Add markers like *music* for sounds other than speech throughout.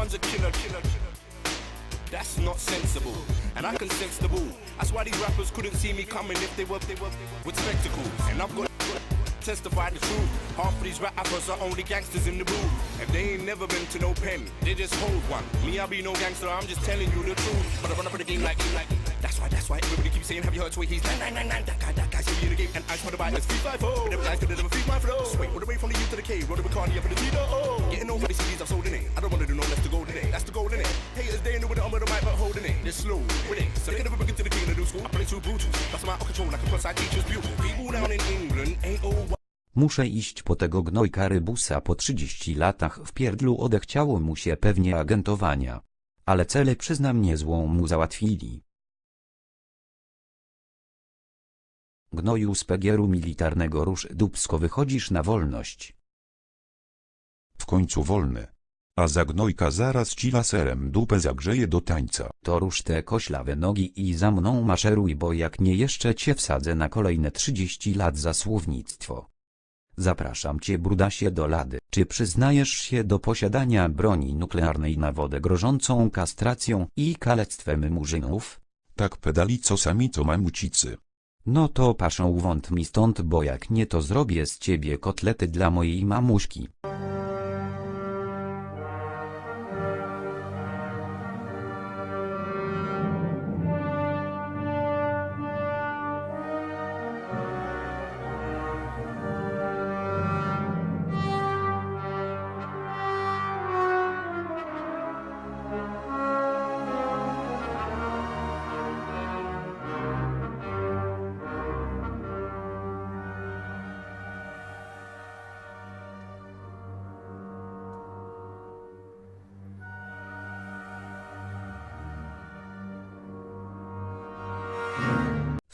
one's a killer, killer, killer. That's not sensible, and I can sense the bull. That's why these rappers couldn't see me coming if they were, they were with spectacles. And I've got testify the truth. Half of these rappers are only gangsters in the booth. If they ain't never been to no pen, they just hold one. Me, I be no gangster, I'm just telling you the truth. But I run up in the game like, you, like, that's why, that's why everybody keeps saying, have you heard? He's nine, nine, nine, nine. That guy, that in the game. And I just want to buy this guys could never feed my flow. Swing all the way from the to the up in the Tito. Oh, getting over CDs sold in it. I don't want to do no less to go. That's the goal in it. Haters, they but holding it. They're slow. So they can never it to the king of the new school. I play. That's my control like a I teach beautiful. People down in England ain't all Muszę iść po tego gnojka rybusa po 30 latach w pierdlu odechciało mu się pewnie agentowania. Ale cele przyznam niezłą mu załatwili. Gnoju z pegieru militarnego rusz dubsko wychodzisz na wolność. W końcu wolny. A za gnojka zaraz ci laserem dupę zagrzeje do tańca. To rusz te koślawe nogi i za mną maszeruj bo jak nie jeszcze cię wsadzę na kolejne 30 lat za słownictwo. Zapraszam cię brudasie do lady. Czy przyznajesz się do posiadania broni nuklearnej na wodę grożącą kastracją i kalectwem murzynów? Tak pedali co sami co mamucicy. No to paszą wąt mi stąd bo jak nie to zrobię z ciebie kotlety dla mojej mamuśki.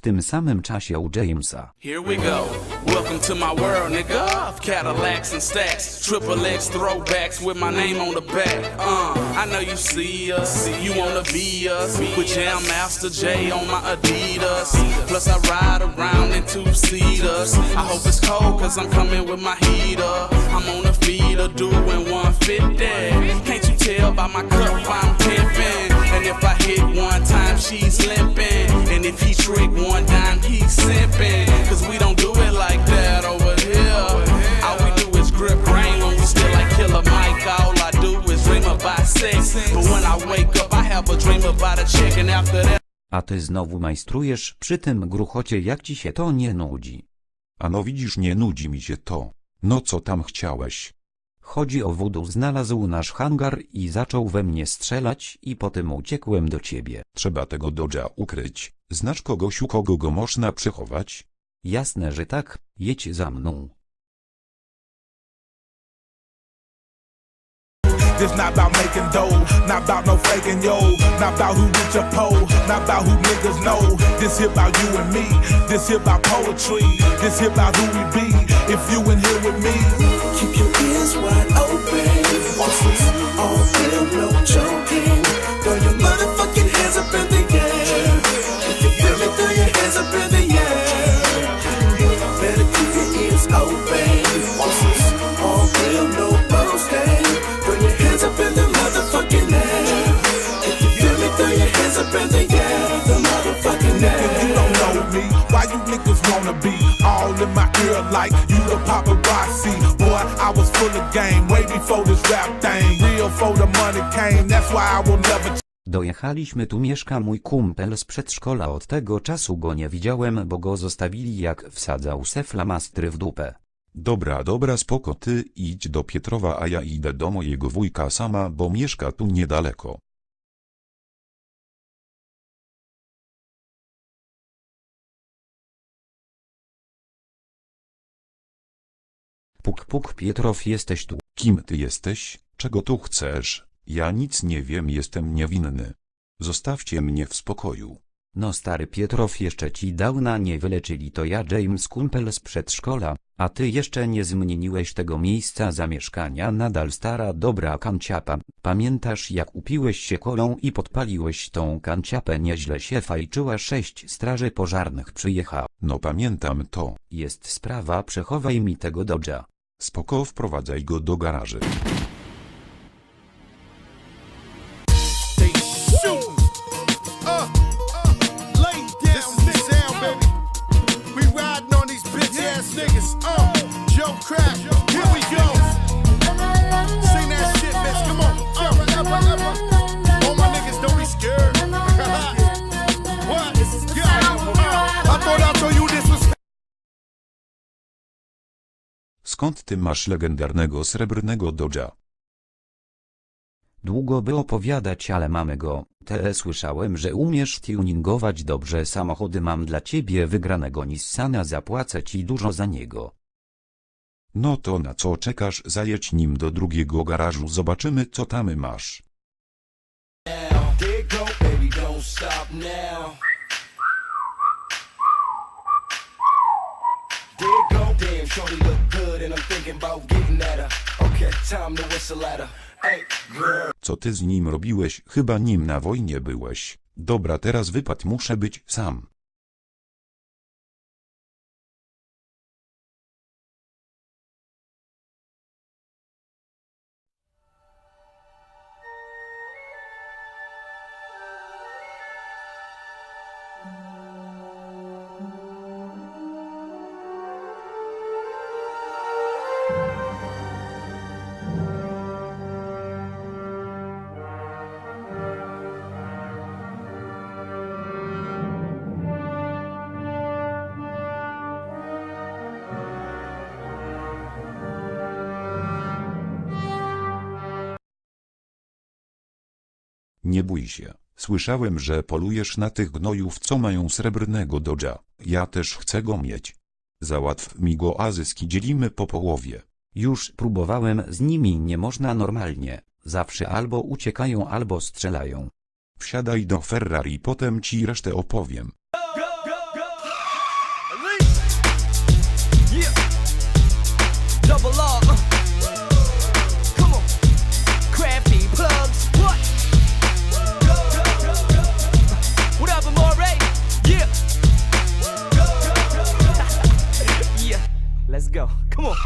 Tym samym czasie u Jamesa. Here we go. Welcome to my world, nigga. Cadillacs and stacks, triple X throwbacks with my name on the back. Uh, I know you see us, you wanna be us. With Jam Master J on my Adidas. Plus I ride around in two seaters. I hope it's cold cause I'm coming with my heater. I'm on a feeder doing 150. Can't you tell by my cup I'm pimping? And if I hit one time, she's limping. And if he trick one dime, he's simping. Cause we don't do it like that over here. All we do is grip grain when we still like Killer Mike. All I do is dream about sex. But when I wake up, I have a dream about a chick. And after that, A ty znowu majstrujesz przy tym gruchocie jak ci się to nie nudzi. A no widzisz nie nudzi mi się to. No co tam chciałeś? Chodzi o wudu znalazł nasz hangar i zaczął we mnie strzelać i potem uciekłem do ciebie. Trzeba tego dodża ukryć. Znasz kogosiu kogo go można przechować? Jasne, że tak, jedź za mną. This not about making dough, not about no faking yo, not about who rich or poor, not about who niggas know. This here about you and me, this here about poetry, this here about who we be. If you in here with me, Keep your ears wide. Is all real, no joking. Throw your motherfucking hands up in the air. If you feel me, throw your hands up in the air. Better keep your ears open. All real, no boasting. Throw your hands up in the motherfucking air. If you feel me, throw your hands up in the air. The motherfucking if you don't know me, why you niggas wanna be all in my ear like full of game way before this rap thing. Real for the money came, that's why I will never Dojechaliśmy tu mieszka mój kumpel z przedszkola od tego czasu go nie widziałem bo go zostawili jak wsadzał se flamastry w dupę. Dobra dobra spoko ty idź do Pietrowa a ja idę do mojego wujka sama bo mieszka tu niedaleko. Puk puk Pietrow jesteś tu. Kim ty jesteś? Czego tu chcesz? Ja nic nie wiem jestem niewinny. Zostawcie mnie w spokoju. No stary Pietrow jeszcze ci dawna nie wyleczyli to ja James kumpel z przedszkola, a ty jeszcze nie zmieniłeś tego miejsca zamieszkania nadal stara dobra kanciapa. Pamiętasz jak upiłeś się kolą i podpaliłeś tą kanciapę nieźle się fajczyła sześć straży pożarnych przyjecha. No pamiętam to. Jest sprawa przechowaj mi tego dodża. Spoko wprowadzaj go do garaży. Skąd ty masz legendarnego srebrnego Dodge'a? Długo by opowiadać, ale mamy go. Te słyszałem, że umiesz tuningować dobrze samochody. Mam dla ciebie wygranego Nissana, zapłacę ci dużo za niego. No to na co czekasz zajedź nim do drugiego garażu zobaczymy co tam masz. There go, baby, don't stop now. There go, damn, shorty look good, and I'm thinking about getting at her. Okay, time to whistle at her. Hey, girl. Co ty z nim robiłeś? Chyba nim na wojnie byłeś. Dobra teraz wypad muszę być sam. Nie bój się. Słyszałem, że polujesz na tych gnojów, co mają srebrnego Dodge'a. Ja też chcę go mieć. Załatw mi go, a zyski dzielimy po połowie. Już próbowałem z nimi, nie można normalnie. Zawsze albo uciekają, albo strzelają. Wsiadaj do Ferrari, potem ci resztę opowiem. Double R. go. Come on.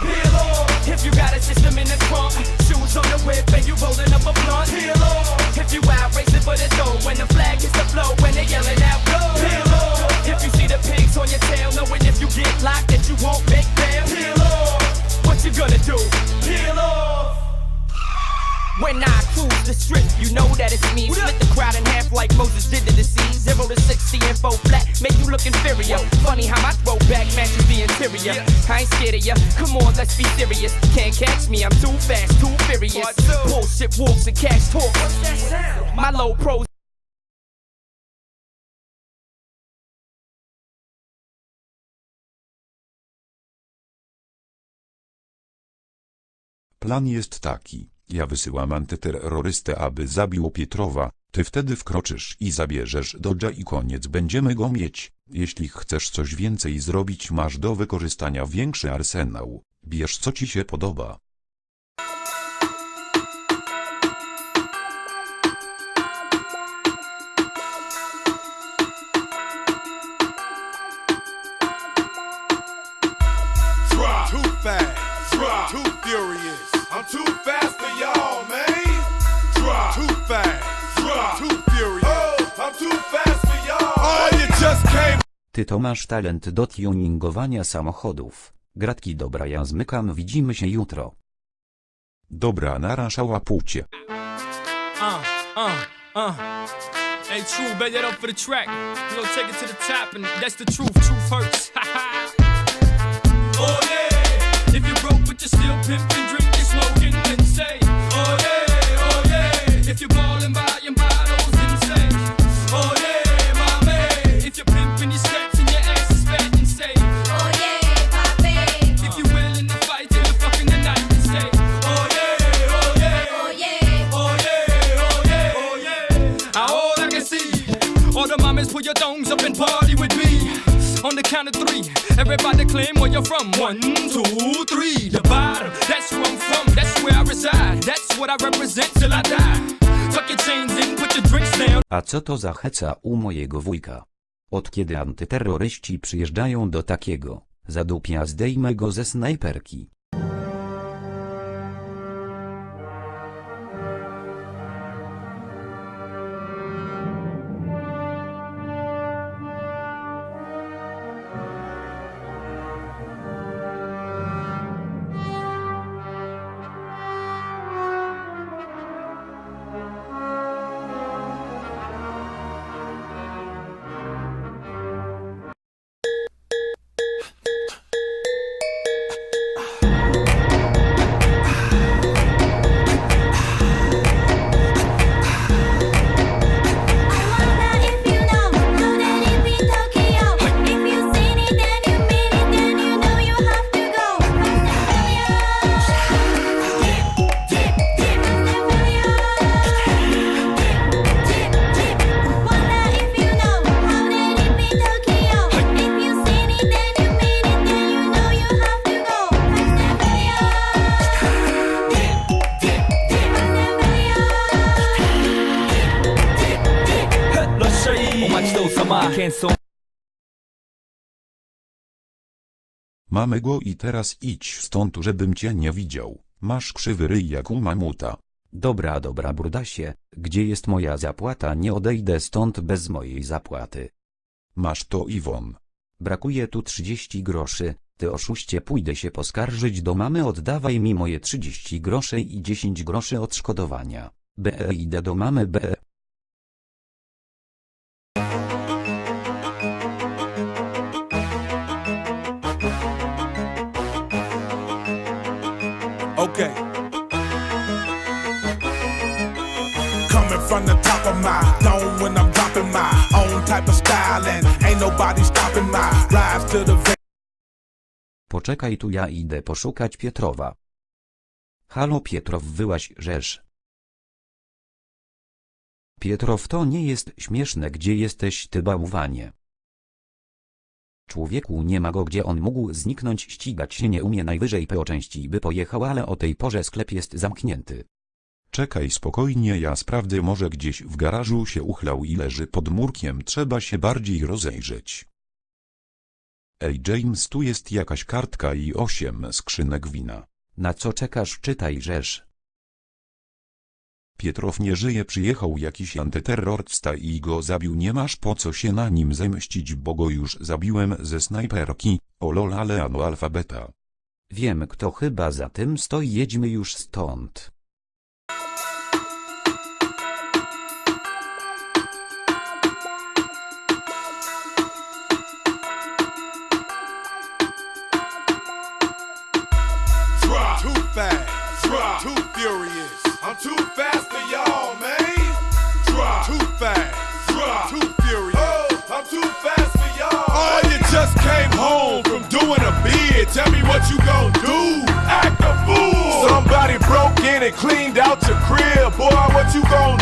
Peel off if you got a system in the trunk. Shoes on the whip and you rolling up a blunt. Peel off if you out racing for the dough. When the flag hits the floor, when they yelling out go. Peel off if you see the pigs on your tail, knowing if you get locked that you won't make bail. Peel off what you gonna do? Peel off. When I cruise the strip, you know that it's me. Split the crowd in half like Moses did to the sea. Zero to sixty and four flat, make you look inferior. Funny how my throwback matches the interior. I ain't scared of ya. Come on, let's be serious. Can't catch me, I'm too fast, too furious. Bullshit walks and cash talk. My low pros. Plan jest taki. Ja wysyłam antyterrorystę, aby zabił Pietrowa. Ty wtedy wkroczysz i zabierzesz Dodge'a i koniec będziemy go mieć. Jeśli chcesz coś więcej zrobić masz do wykorzystania większy arsenał. Bierz co ci się podoba. Ty to masz talent do tuningowania samochodów. Gratki dobra, ja zmykam, widzimy się jutro. Dobra naraszała płcie. Uh, uh, uh. Hey, true, bet that up for the track. You know, take it to the top, and that's the truth. Truth *laughs* hurts. Your thongs up and party with me. On the count of three, everybody claim where you're from. One, two, three. The bottom, that's where I'm from, that's where I reside. That's what I represent till I die. Tuck your chains in, put your drinks down. A co to za heca u mojego wujka? Od kiedy antyterroryści przyjeżdżają do takiego, zadupia zdejmę go ze snajperki. Mamy go i teraz idź stąd, żebym cię nie widział. Masz krzywy ryj jak u mamuta. Dobra, dobra, Brudasie, gdzie jest moja zapłata? Nie odejdę stąd bez mojej zapłaty. Masz to Iwon. Brakuje tu 30 groszy, ty oszuście pójdę się poskarżyć do mamy oddawaj mi moje 30 groszy i 10 groszy odszkodowania. BE idę do mamy BE. Okay. Coming from the top of my dome when I'm dropping my own type of style, and ain't nobody stopping my rise to the Poczekaj tu ja idę poszukać Pietrowa. Halo Pietrow wyłaś rzesz. Pietrow to nie jest śmieszne gdzie jesteś ty bałwanie. Człowieku nie ma go gdzie on mógł zniknąć ścigać się nie umie najwyżej po części by pojechał ale o tej porze sklep jest zamknięty. Czekaj spokojnie, ja sprawdzę, może gdzieś w garażu się uchlał i leży pod murkiem, trzeba się bardziej rozejrzeć. Ej James, tu jest jakaś kartka i osiem skrzynek wina. Na co czekasz czytaj rzesz. Pietrow nie żyje, przyjechał jakiś antyterrorista i go zabił, nie masz po co się na nim zemścić, bo go już zabiłem ze snajperki, o lol ale ano alfabeta. Wiem kto chyba za tym stoi jedźmy już stąd. Too fast. Too furious. I'm too fast Tell me what you gon' do. Act a fool. Somebody broke in and cleaned out your crib. Boy, what you gon'